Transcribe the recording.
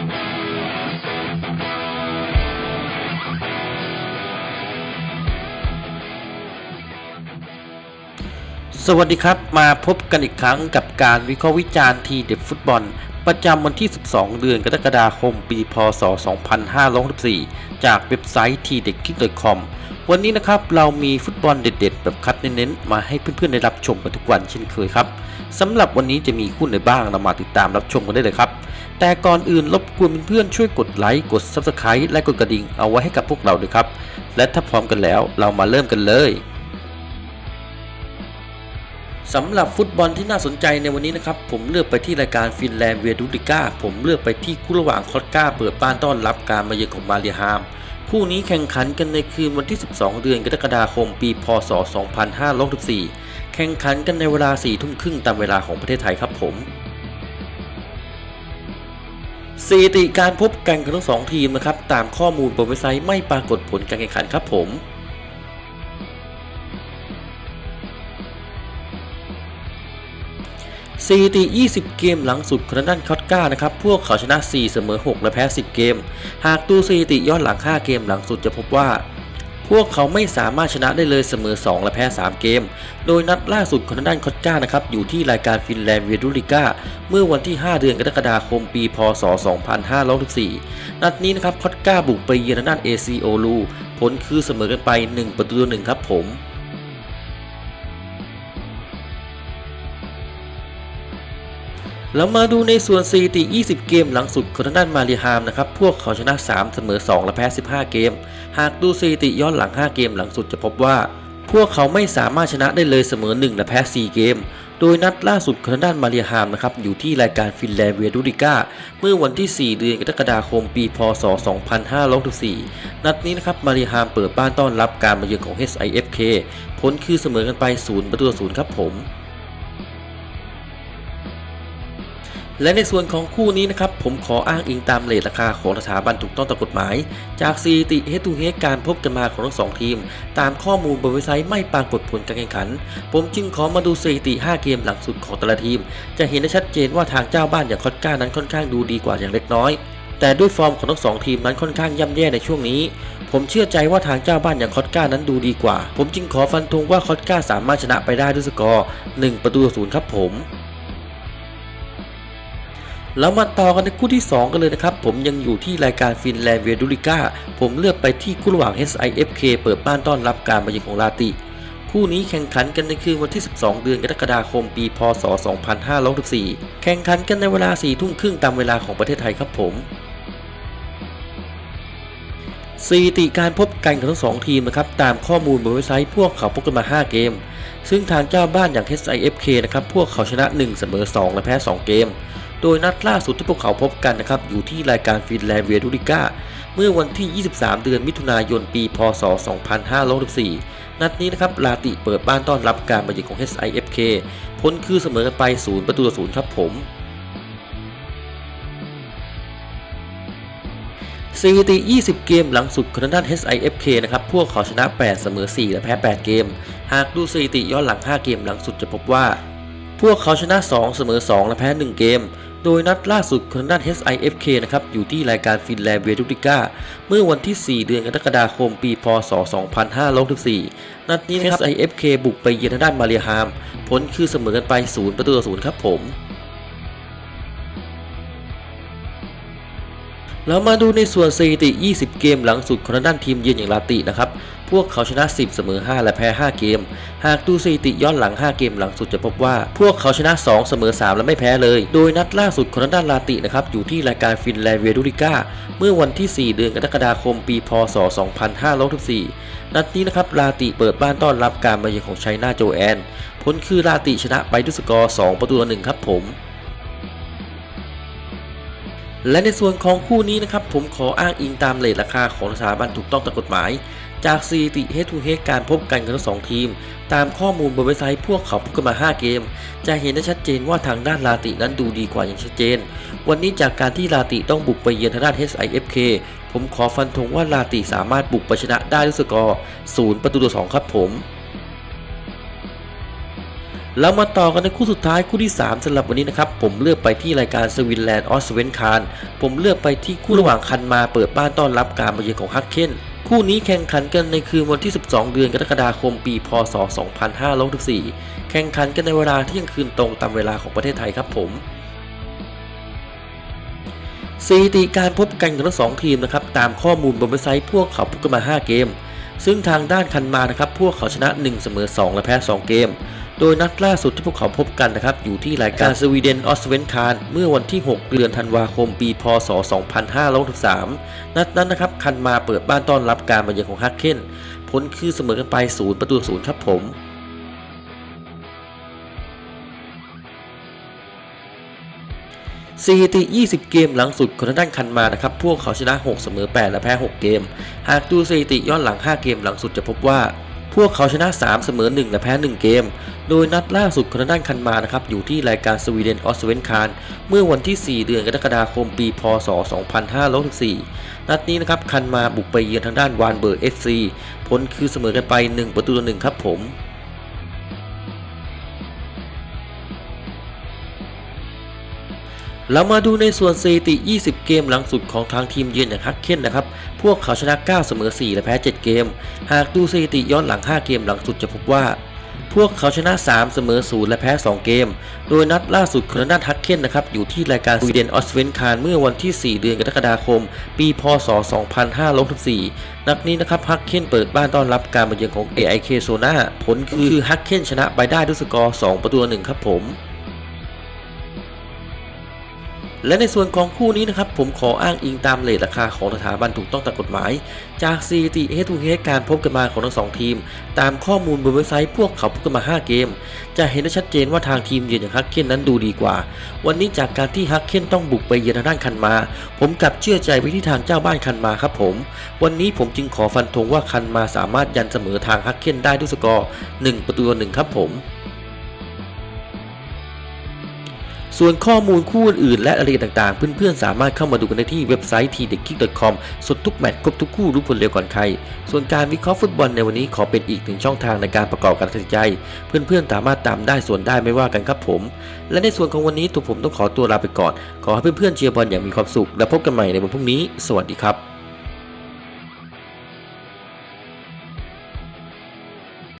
สวัสดีครับ มาพบกันอีกครั้งกับการวิเคราะห์วิจารณ์ทีเด็ดฟุตบอล ประจำวันที่ 12 เดือนกรกฎาคม ปี พศ 2564 จากเว็บไซต์ทีเด็ดคิก .com วันนี้นะครับ เรามีฟุตบอลเด็ด ๆ แบบคัดเน้น ๆ มาให้เพื่อน ๆ ได้รับชมกันทุกวันเช่นเคยครับ สำหรับวันนี้จะมีคู่ไหนบ้างเรามาติดตามรับชมกันได้เลยครับ แต่ก่อนอื่นรบกวนเพื่อนๆช่วยกดไลค์กด Subscribe และกดกระดิ่งเอาไว้ให้กับพวกเราด้วยครับ และถ้าพร้อมกันแล้วเรามาเริ่มกันเลยสำหรับฟุตบอลที่น่าสนใจในวันนี้นะครับ ผมเลือกไปที่รายการฟินแลนด์เวียดูลิก้าผมเลือกไปที่คู่ระหว่างคอตกาเปิดบ้านต้อนรับการมาเยือนของมาเรียฮาม คู่นี้แข่งขันกันในคืนวันที่ 12 เดือนกรกฎาคมปี พศ 2564 แข่งขันกันในเวลา4ทุ่มครึ่งตามเวลาของประเทศไทยครับผมสถิติการพบกันของทั้งสองทีมนะครับตามข้อมูลบนเว็บไซต์ไม่ปรากฏผลการแข่งขันครับผมสถิติ 20 เกมหลังสุดของทางด้านคอตก้านะครับ พวกเขาชนะ 4 เสมอ 6 และแพ้ 10 เกม หากดูสถิติย้อนหลัง 5 เกมหลังสุดจะพบว่า พวกเขาไม่สามารถชนะได้เลยเสมอ 2 และแพ้ 3 เกม โดยนัดล่าสุดของทางด้านคอตก้านะครับอยู่ที่รายการฟินแลนด์เวดูลิก้าเมื่อวันที่ 5 เดือนกรกฎาคมปี พศ 2564 นัดนี้นะครับคอตก้าบุกไปเยือนทางด้านเอซโอลูผลคือเสมอกันไป 1 ประตูต่อหนึ่งครับผม แล้วมาดูในส่วนสถิติ 20 เกมหลังสุดของทางด้านมาเรียฮามนะครับ พวกเขาชนะ 3 เสมอ 2 และแพ้ 15 เกม หากดูสถิติย้อนหลัง 5 เกมหลังสุดจะพบว่า พวกเขาไม่สามารถชนะได้เลยเสมอ 1 และแพ้ 4 เกม โดยนัดล่าสุดของทางด้านมาเรียฮามนะครับ อยู่ที่รายการฟินแลนด์เวียดูริก้า เมื่อวันที่ 4 เดือนกรกฎาคม ปี พศ 2564 นัดนี้นะครับ มาเรียฮามเปิดบ้านต้อนรับการมาเยือนของ HIFK ผลคือเสมอกันไป 0 ประตูต่อ0ครับผม และในส่วนของคู่นี้นะครับผมขออ้างอิงตามเลทราคาของสถาบันถูกต้องตามกฎหมาย จากสถิติเฮตูเฮการพบกันมาของทั้งสองทีม ตามข้อมูลบนเว็บไซต์ไม่ปรากฏผลการแข่งขัน ผมจึงขอมาดูสถิติ 5 เกมหลังสุดของแต่ละทีม จะเห็นได้ชัดเจนว่าทางเจ้าบ้านอย่างคอตก้านั้นค่อนข้างดูดีกว่าอย่างเล็กน้อยแต่ด้วยฟอร์มของทั้งสองทีมนั้นค่อนข้างย่ำแย่ในช่วงนี้ ผมเชื่อใจว่าทางเจ้าบ้านอย่างคอตก้านั้นดูดีกว่า ผมจึงขอฟันธงว่าคอตก้าสามารถชนะไปได้ด้วยสกอร์ 1 ประตูศูนย์ครับผม แล้วมาต่อกันในคู่ที่ 2 กันเลยนะครับ ผมยังอยู่ที่รายการฟินแลนด์เวดูลิก้า ผมเลือกไปที่คู่ระหว่าง SIFK เปิดบ้านต้อนรับการมาเยือนของลาติคู่นี้แข่งขันกันในคืนวันที่ 12 เดือนกรกฎาคม ปี พศ 2564 แข่งขันกันในเวลา 4 ทุ่มครึ่งตามเวลาของประเทศไทยครับผมสถิติการพบกันของทั้งสองทีมนะครับตามข้อมูลบนเว็บไซต์พวกเขาพบกันมา 5 เกม ซึ่งทางเจ้าบ้านอย่าง SIFK นะครับพวกเขาชนะ 1 เสมอ 2 และแพ้ 2 เกม โดยนัดล่าสุดที่พวกเขาพบกันนะครับอยู่ที่รายการฟินแลนด์เวียดูริก้าเมื่อวันที่ 23 เดือนมิถุนายนปี พศ 2564 นัดนี้นะครับลาติเปิดบ้านต้อนรับการมาเยือนของ SIFK ผลคือเสมอกันไป 0 ประตูต่อ0ครับผมสถิติ 20 เกมหลังสุดของด้าน HIFK นะครับ พวกเขาชนะ 8 เสมอ 4 และแพ้ 8 เกม หากดูสถิติย้อนหลัง 5 เกมหลังสุดจะพบว่า พวกเขาชนะ 2 เสมอ 2 และแพ้ 1 เกม โดยนัดล่าสุดของด้าน HIFK นะครับอยู่ที่รายการฟินแลนด์เวรุติก้าเมื่อวันที่ 4 เดือนกรกฎาคม ปีพศ 2564 นัดนี้นะครับ HIFK บุกไปเยือนทางด้านมาเรียฮาม ผลคือเสมอกันไป 0 ประตูต่อ0ครับผม แล้วมาดูในส่วนสถิติ 20 เกมหลังสุดของด้านทีมเยือนอย่างลาตินะครับ พวกเขาชนะ 10 เสมอ 5 และแพ้ 5 เกม หากดูสถิติย้อนหลัง 5 เกมหลังสุดจะพบว่า พวกเขาชนะ 2 เสมอ 3 และไม่แพ้เลย โดยนัดล่าสุดของทางด้านลาตินะครับ อยู่ที่รายการฟินแลนด์เวดูริก้า เมื่อวันที่ 4 เดือนกรกฎาคม ปี พศ 2564 นัดนี้นะครับลาติเปิดบ้านต้อนรับการมาเยือนของไชน่าโจแอน ผลคือลาติชนะไปด้วยสกอร์ 2 ประตูต่อ1ครับผม และในส่วนของคู่นี้นะครับผมขออ้างอิงตามเลทราคาของสถาบันถูกต้องตามกฎหมาย จากสถิติ Head to Head การพบกันของทั้งสองทีม ตามข้อมูลบนเว็บไซต์พวกเขาพบกันมา 5 เกม จะเห็นได้ชัดเจนว่าทางด้านลาตินั้นดูดีกว่าอย่างชัดเจน วันนี้จากการที่ลาติต้องบุกไปเยือนทางด้าน HIFK ผมขอฟันธงว่าลาติสามารถบุกไปชนะได้ด้วยสกอร์ 0 ประตูต่อ 2 ครับผม เรามาต่อกันในคู่สุดท้ายคู่ที่ 3สำหรับวันนี้นะครับผมเลือกไปที่รายการสวินแลนด์ออสเวนคารผมเลือกไปที่คู่ระหว่างคันมาเปิดบ้านต้อนรับการมาเยือนของฮักเคนคู่นี้แข่งขันกันในคืนวันที่ 12 เดือนกรกฎาคมปี พศ 2564 แข่งขันกันในเวลาเที่ยงคืนตรงตามเวลาของประเทศไทยครับผมสถิติการพบกันของทั้งสองทีมนะครับตามข้อมูลบนเว็บไซต์พวกเขาพบกันมา 5 เกม ซึ่งทางด้านคันมานะครับพวกเขาชนะ 1 เสมอ 2 และแพ้ 2 เกม โดยนัดล่าสุดที่พวกเขาพบกันนะครับ อยู่ที่รายการสวีเดนออสเวนคารเมื่อวันที่ 6 เดือนธันวาคมปี พศ 2563 นัดนั้นนะครับ คันมาเปิดบ้านต้อนรับการมาเยือนของฮักเคนผลคือเสมอกันไป0ประตูศูนย์ครับผมสถิติ 20 เกมหลังสุดของทางด้านคันมานะครับ พวกเขาชนะ 6 เสมอ 8 และแพ้ 6 เกม หากดูสถิติย้อนหลัง 5 เกมหลังสุดจะพบว่า วกเขาชนะ 3 เสมอ 1 และแพ้ 1 เกม โดยนัดล่าสุดของด้านคันมานะครับอยู่ที่รายการสวีเดนออสเวนคารเมื่อวันที่ 4 เดือนกรกฎาคมปี พศ 2564 นัดนี้นะครับคันมาบุกไปเยือนทางด้านวานเบอร์เอฟซีผลคือเสมอกันไป 1 ประตูต่อ1ครับผม เรามาดูในส่วนสถิติ 20 เกมหลังสุดของทางทีมเยือนอย่างฮักเคนนะครับ พวกเขาชนะ 9 เสมอ 4 และแพ้ 7 เกม หากดูสถิติย้อนหลัง 5 เกมหลังสุดจะพบว่า พวกเขาชนะ 3 เสมอ 0 และแพ้ 2 เกม โดยนัดล่าสุดของทางด้านฮักเคนนะครับ อยู่ที่รายการสวีเดนออสเวนคารเมื่อวันที่ 4 เดือนกรกฎาคม ปี พศ 2564 นัดนี้นะครับฮักเคนเปิดบ้านต้อนรับการมาเยือนของ AIK โซนาผลคือฮักเคนชนะไปได้ด้วยสกอร์ 2 ประตูต่อ1ครับผม และในส่วนของคู่นี้นะครับผมขออ้างอิงตามเลทราคาของสถาบันถูกต้องตามกฎหมาย จากสถิติ Head to Head การพบกันมาของทั้งสองทีม ตามข้อมูลบนเว็บไซต์พวกเขาพบกันมา 5 เกม จะเห็นได้ชัดเจนว่าทางทีมเยือนอย่างฮักเคนนั้นดูดีกว่า วันนี้จากการที่ฮักเคนต้องบุกไปเยือนทางด้านคันมา ผมกลับเชื่อใจไปที่ทางเจ้าบ้านคันมาครับผม วันนี้ผมจึงขอฟันธงว่าคันมาสามารถยันเสมอทางฮักเคนได้ด้วยสกอร์1ประตูต่อ1ครับผม ส่วนข้อมูลคู่อื่นและรายละเอียดต่างๆ เพื่อนๆ สามารถเข้ามาดูกันได้ที่เว็บไซต์ t d e k i c k c o m สดทุกแมตช์ครบทุกคู่รู้ผลเร็วก่อนใคร ส่วนการวิเคราะห์ฟุตบอลในวันนี้ขอเป็นอีกหนึ่งช่องทางในการประกอบการตัดสินใจ เพื่อนๆ สามารถตามได้ส่วนได้ไม่ว่ากันครับผม และในส่วนของวันนี้ตัวผมต้องขอตัวลาไปก่อน ขอให้เพื่อนๆเชียร์บอลอย่างมีความสุข และพบกันใหม่ในวันพรุ่งนี้ สวัสดีครับ